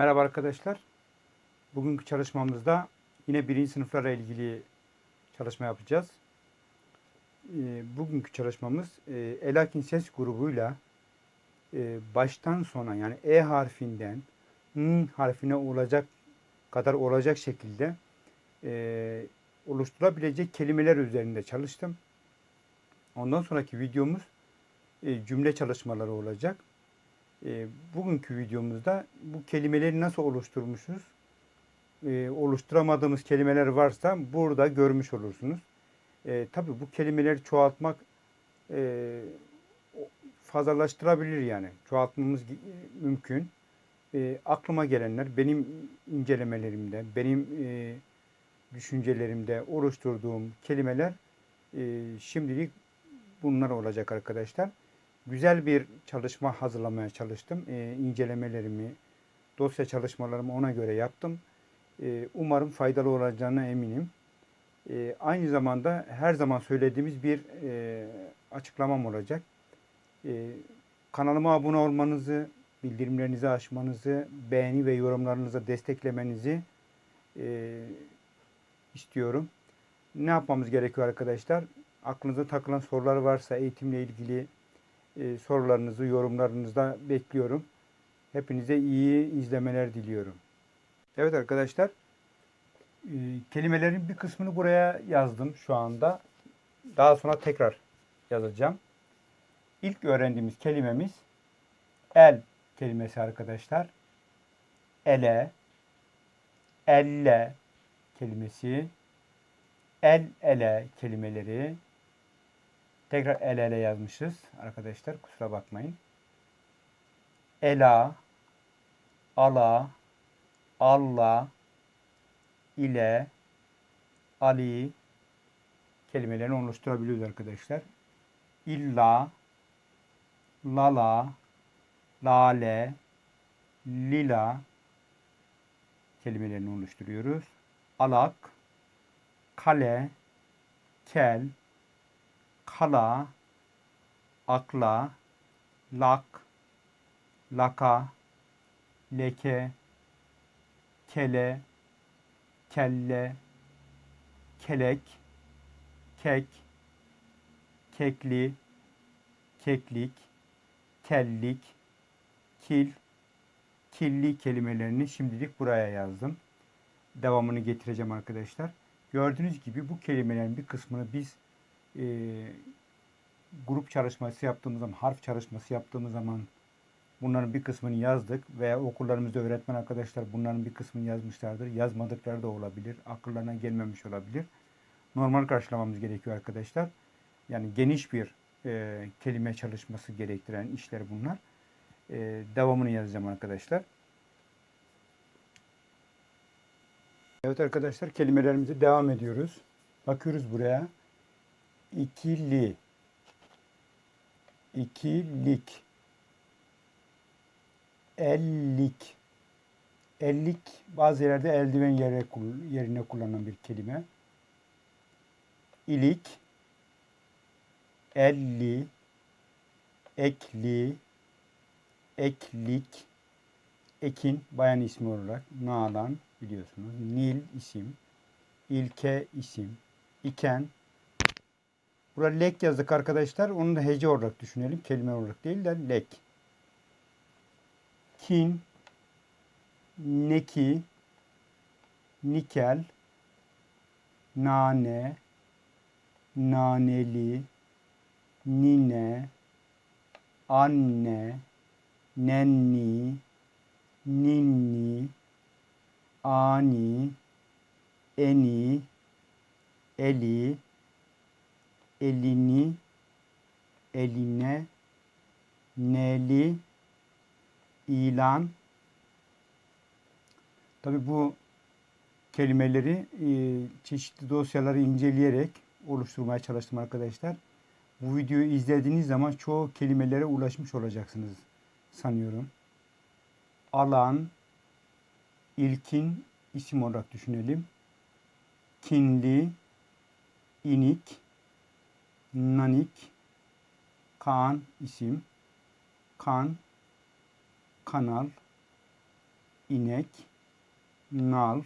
Merhaba arkadaşlar. Bugünkü çalışmamızda yine birinci sınıflarla ilgili çalışma yapacağız. Ee, Bugünkü çalışmamız e, Elakin ses grubuyla e, baştan sona yani E harfinden N harfine olacak kadar olacak şekilde e, oluşturabilecek kelimeler üzerinde çalıştım. Ondan sonraki videomuz cümle çalışmaları olacak. E, bugünkü videomuzda bu kelimeleri nasıl oluşturmuşuz? E, oluşturamadığımız kelimeler varsa burada görmüş olursunuz. E, tabii bu kelimeleri çoğaltmak e, fazlalaştırabilir yani. Çoğaltmamız mümkün. Aklıma gelenler benim incelemelerimde, benim e, düşüncelerimde oluşturduğum kelimeler e, şimdilik bunlar olacak arkadaşlar güzel bir çalışma hazırlamaya çalıştım. E, incelemelerimi, dosya çalışmalarımı ona göre yaptım. E, umarım faydalı olacağına eminim. E, aynı zamanda her zaman söylediğimiz bir e, açıklamam olacak. E, kanalıma abone olmanızı, bildirimlerinizi açmanızı, beğeni ve yorumlarınızı desteklemenizi e, istiyorum. Ne yapmamız gerekiyor arkadaşlar? Aklınıza takılan sorular varsa eğitimle ilgili sorularınızı, yorumlarınızı da bekliyorum. Hepinize iyi izlemeler diliyorum. Evet arkadaşlar, e, kelimelerin bir kısmını buraya yazdım şu anda. Daha sonra tekrar yazacağım. İlk öğrendiğimiz kelimemiz el kelimesi arkadaşlar. Ele, elle kelimesi, el ele kelimeleri, Tekrar el ele yazmışız arkadaşlar. Kusura bakmayın. Ela, ala, alla, ile, ali kelimelerini oluşturabiliyoruz arkadaşlar. İlla, lala, lale, lila kelimelerini oluşturuyoruz. Alak, kale, kel, kala, akla, lak, laka, leke, kele, kelle, kelek, kek, kekli, keklik, kellik, kil, killi kelimelerini şimdilik buraya yazdım. Devamını getireceğim arkadaşlar. Gördüğünüz gibi bu kelimelerin bir kısmını biz e, grup çalışması yaptığımız zaman, harf çalışması yaptığımız zaman bunların bir kısmını yazdık veya okullarımızda öğretmen arkadaşlar bunların bir kısmını yazmışlardır. Yazmadıkları da olabilir. Akıllarına gelmemiş olabilir. Normal karşılamamız gerekiyor arkadaşlar. Yani geniş bir e, kelime çalışması gerektiren işler bunlar. E, devamını yazacağım arkadaşlar. Evet arkadaşlar kelimelerimize devam ediyoruz. Bakıyoruz buraya ikili, ikilik, ellik, ellik bazı yerlerde eldiven yere, yerine kullanılan bir kelime. İlik, elli, ekli, eklik, ekin bayan ismi olarak Nalan biliyorsunuz. Nil isim, ilke isim, iken Burada lek yazdık arkadaşlar. Onu da hece olarak düşünelim. Kelime olarak değil de lek. Kin, neki, nikel, nane, naneli, nine, anne, nenni, ninni, ani, eni, eli, elini, eline, neli, ilan. Tabi bu kelimeleri e, çeşitli dosyaları inceleyerek oluşturmaya çalıştım arkadaşlar. Bu videoyu izlediğiniz zaman çoğu kelimelere ulaşmış olacaksınız sanıyorum. Alan, ilkin isim olarak düşünelim. Kinli, inik, Nanik, Kaan isim, Kan, Kanal, inek, nal,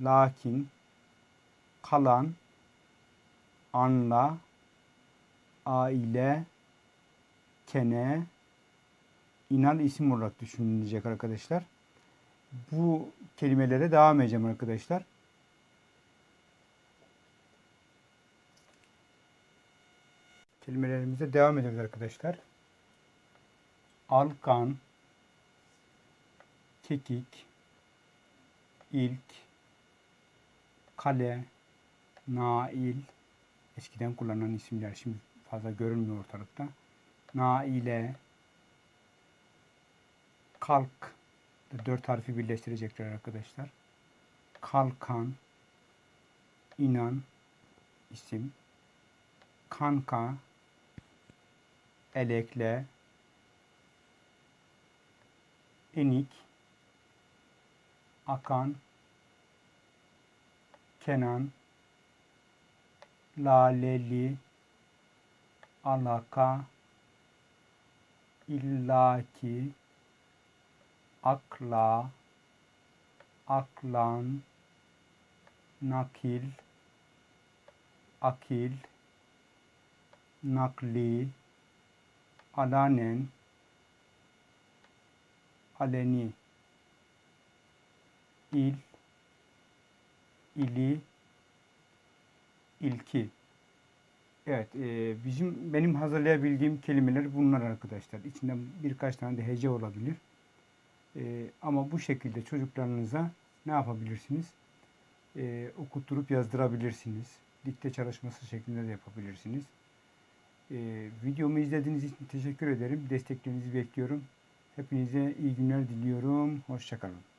lakin, kalan, anla, aile, kene, inal isim olarak düşünülecek arkadaşlar. Bu kelimelere devam edeceğim arkadaşlar. Kelimelerimize devam ediyoruz arkadaşlar. Alkan, kekik, ilk, kale, nail, eskiden kullanılan isimler şimdi fazla görünmüyor ortalıkta. Naile, kalk, dört harfi birleştirecekler arkadaşlar. Kalkan, inan, isim, kanka, elekle, enik, akan, kenan, laleli, alaka, illaki, akla, aklan, nakil, akil, nakli, alanen, aleni, il, ili, ilki. Evet, e, bizim benim hazırlayabildiğim kelimeler bunlar arkadaşlar. İçinde birkaç tane de hece olabilir. E, ama bu şekilde çocuklarınıza ne yapabilirsiniz? E, okutturup yazdırabilirsiniz. Dikte çalışması şeklinde de yapabilirsiniz. E, videomu izlediğiniz için teşekkür ederim. Desteklerinizi bekliyorum. Hepinize iyi günler diliyorum. Hoşçakalın.